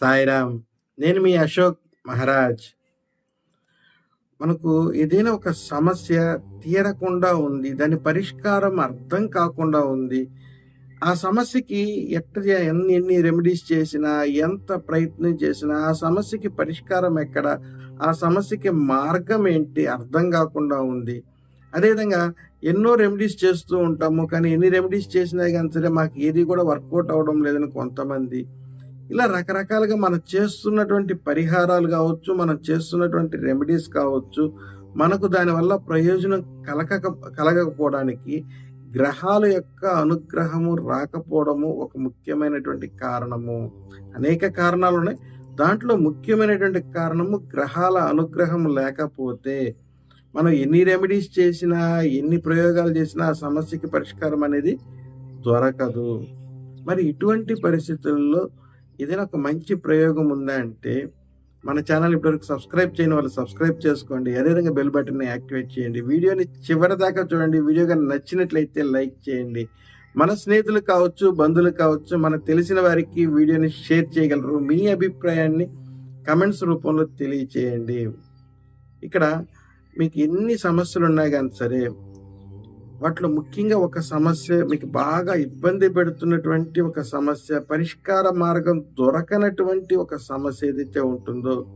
సాయిరామ్ నేను మీ అశోక్ మహారాజ్. మనకు ఏదైనా ఒక సమస్య తీరకుండా ఉంది దాని పరిష్కారం అర్థం కాకుండా ఉంది. ఆ సమస్యకి ఎట్ట ఎన్ని ఎన్ని రెమెడీస్ చేసినా ఎంత ప్రయత్నం చేసినా ఆ సమస్యకి పరిష్కారం ఎక్కడ? ఆ సమస్యకి మార్గం ఏంటి? అర్థం కాకుండా ఉంది. అదేవిధంగా ఎన్నో రెమెడీస్ చేస్తూ ఉంటాము కానీ ఎన్ని రెమెడీస్ చేసినా కానీ సరే మాకు ఏది కూడా వర్కౌట్ అవడం లేదని కొంతమంది. ఇలా రకరకాలుగా మనం చేస్తున్నటువంటి పరిహారాలు కావచ్చు మనం చేస్తున్నటువంటి రెమెడీస్ కావచ్చు మనకు దానివల్ల ప్రయోజనం కలగక కలగకపోవడానికి గ్రహాల యొక్క అనుగ్రహము రాకపోవడము ఒక ముఖ్యమైనటువంటి కారణము. అనేక కారణాలు ఉన్నాయి. దాంట్లో ముఖ్యమైనటువంటి కారణము గ్రహాల అనుగ్రహం లేకపోతే మనం ఎన్ని రెమెడీస్ చేసినా ఎన్ని ప్రయోగాలు చేసినా ఆ సమస్యకి పరిష్కారం అనేది దొరకదు. మరి ఇటువంటి పరిస్థితుల్లో ఏదైనా ఒక మంచి ప్రయోగం ఉందా అంటే మన ఛానల్ ఇప్పటివరకు సబ్స్క్రైబ్ చేయని వాళ్ళు సబ్స్క్రైబ్ చేసుకోండి. అదేవిధంగా బెల్ బటన్ని యాక్టివేట్ చేయండి. వీడియోని చివరి దాకా చూడండి. వీడియో కానీ నచ్చినట్లయితే లైక్ చేయండి. మన స్నేహితులు కావచ్చు బంధువులు కావచ్చు మనకు తెలిసిన వారికి వీడియోని షేర్ చేయగలరు. మీ అభిప్రాయాన్ని కమెంట్స్ రూపంలో తెలియచేయండి. ఇక్కడ మీకు ఎన్ని సమస్యలు ఉన్నాయి కానీ సరే వాటిలో ముఖ్యంగా ఒక సమస్య మీకు బాగా ఇబ్బంది పెడుతున్నటువంటి ఒక సమస్య పరిష్కార మార్గం దొరకనటువంటి ఒక సమస్య ఏదైతే ఉంటుందో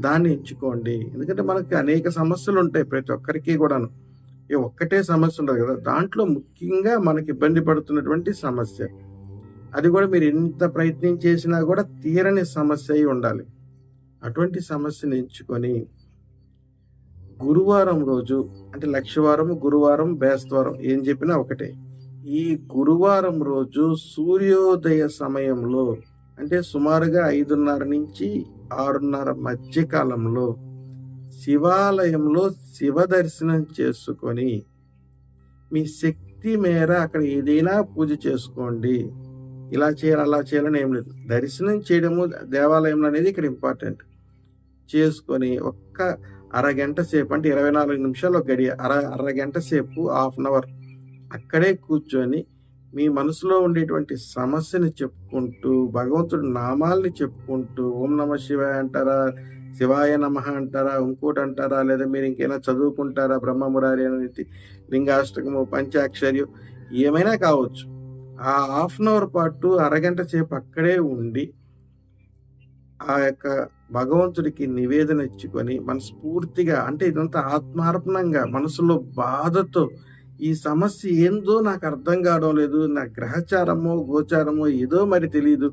దాన్ని ఎంచుకోండి. ఎందుకంటే మనకి అనేక సమస్యలు ఉంటాయి ప్రతి ఒక్కరికి కూడాను. ఈ ఒక్కటే సమస్య ఉండదు కదా. దాంట్లో ముఖ్యంగా మనకి ఇబ్బంది పడుతున్నటువంటి సమస్య. అది కూడా మీరు ఎంత ప్రయత్నం చేసినా కూడా తీరని సమస్య అయి ఉండాలి. అటువంటి సమస్యను ఎంచుకొని గురువారం రోజు అంటే లక్షవారం గురువారం బేస్తవారం ఏం చెప్పినా ఒకటే. ఈ గురువారం రోజు సూర్యోదయ సమయంలో అంటే సుమారుగా ఐదున్నర నుంచి ఆరున్నర మధ్య కాలంలో శివాలయంలో శివ దర్శనం చేసుకొని మీ శక్తి మేర అక్కడ ఏదైనా పూజ చేసుకోండి. ఇలా చేయాలి అలా చేయాలని ఏం లేదు. దర్శనం చేయడము దేవాలయంలో అనేది ఇక్కడ ఇంపార్టెంట్. చేసుకొని ఒక్క అరగంట సేపు అంటే ఇరవై నాలుగు నిమిషాలు ఒక గడియ అర అరగంట సేపు హాఫ్ అన్ అవర్ అక్కడే కూర్చొని మీ మనసులో ఉండేటువంటి సమస్యని చెప్పుకుంటూ భగవంతుడి నామాల్ని చెప్పుకుంటూ ఓం నమ శివాయ అంటారా శివాయ నమ అంటారా ఇంకోటి అంటారా లేదా మీరు ఇంకేమైనా చదువుకుంటారా బ్రహ్మమురారి అనేది లింగాష్టకము పంచాక్షర్యం ఏమైనా కావచ్చు. ఆ హాఫ్ అన్ అవర్ పాటు అరగంట సేపు అక్కడే ఉండి ఆ యొక్క భగవంతుడికి నివేదన ఇచ్చుకొని మనస్ఫూర్తిగా అంటే ఇదంతా ఆత్మార్పణంగా మనసులో బాధతో ఈ సమస్య ఏందో నాకు అర్థం కావడం లేదు నా గ్రహచారమో గోచారమో ఏదో మరి తెలియదు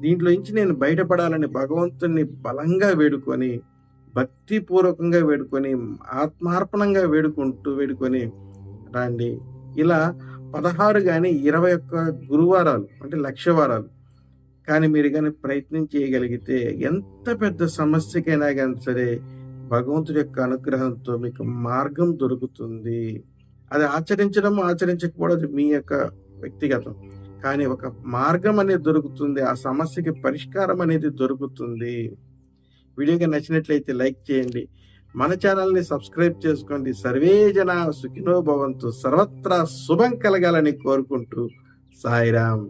దీంట్లో నుంచి నేను బయటపడాలని భగవంతుని బలంగా వేడుకొని భక్తిపూర్వకంగా వేడుకొని ఆత్మార్పణంగా వేడుకుంటూ వేడుకొని రాండి. ఇలా పదహారు కానీ ఇరవై ఒక్క గురువారాలు అంటే లక్ష వారాలు కానీ మీరు కానీ ప్రయత్నం చేయగలిగితే ఎంత పెద్ద సమస్యకైనా కానీ సరే భగవంతుడి యొక్క అనుగ్రహంతో మీకు మార్గం దొరుకుతుంది. అది ఆచరించడం ఆచరించకపోవడం మీ యొక్క వ్యక్తిగతం. కానీ ఒక మార్గం అనేది దొరుకుతుంది ఆ సమస్యకి పరిష్కారం అనేది దొరుకుతుంది. వీడియోగా నచ్చినట్లయితే లైక్ చేయండి. మన ఛానల్ని సబ్స్క్రైబ్ చేసుకోండి. సర్వే జన సుఖినో భవంతు. సర్వత్రా శుభం కలగాలని కోరుకుంటూ సాయిరామ్.